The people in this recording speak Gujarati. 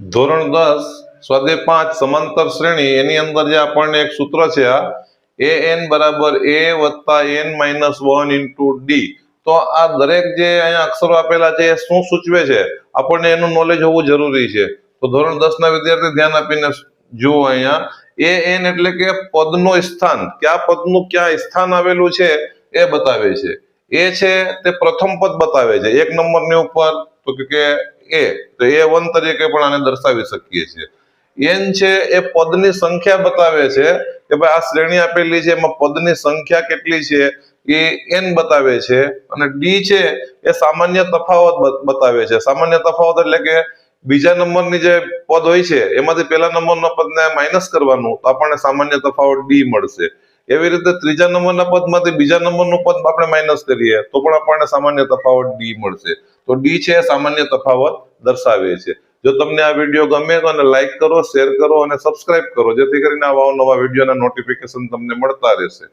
ધોરણ દસ, સ્વાધ્યાય પાંચ, સમાંતર શ્રેણી, એની અંદર જે આપણને એક સૂત્ર છે આ એ એન બરાબર એ વત્તા N minus one into D. તો આ દરેક જે અહીંયા અક્ષરો આપેલા છે, એ શું સૂચવે છે? આપણને એનું નોલેજ હોવું જરૂરી છે. તો ધોરણ દસ ના વિદ્યાર્થી ધ્યાન આપીને જુઓ અહીંયા. એ એન એટલે કે પદનો સ્થાન. કયા પદનું ક્યાં સ્થાન આવેલું છે, એ બતાવે છે. એ છે તે પ્રથમ પદ બતાવે છે, એક નંબરની ઉપર. તો કે એ, તો એ વન તરીકે પણ આને દર્શાવી શકીએ છીએ. એન છે, એ પદની સંખ્યા બતાવે છે કે ભાઈ આ શ્રેણી આપેલી છે, એમાં પદની સંખ્યા કેટલી છે, એ એન બતાવે છે. અને ડી છે, એ સામાન્ય તફાવત બતાવે છે. સામાન્ય તફાવત એટલે કે બીજા નંબરની જે પદ હોય છે, એમાંથી પહેલા નંબરના પદને માઇનસ કરવાનું, તો આપણને સામાન્ય તફાવત ડી મળશે. એવી રીતે ત્રીજા નંબરના પદમાંથી બીજા નંબરનું પદ આપણે માઇનસ કરીએ, તો પણ આપણને સામાન્ય તફાવત ડી મળશે. તો ડી છે સામાન્ય તફાવત દર્શાવે છે. જો તમને આ વીડિયો ગમે તો અને લાઈક કરો શેર કરો અને સબસ્ક્રાઇબ કરો, જેથી કરીને આવા નવા વિડીયોના નોટિફિકેશન તમને મળતા રહેશે.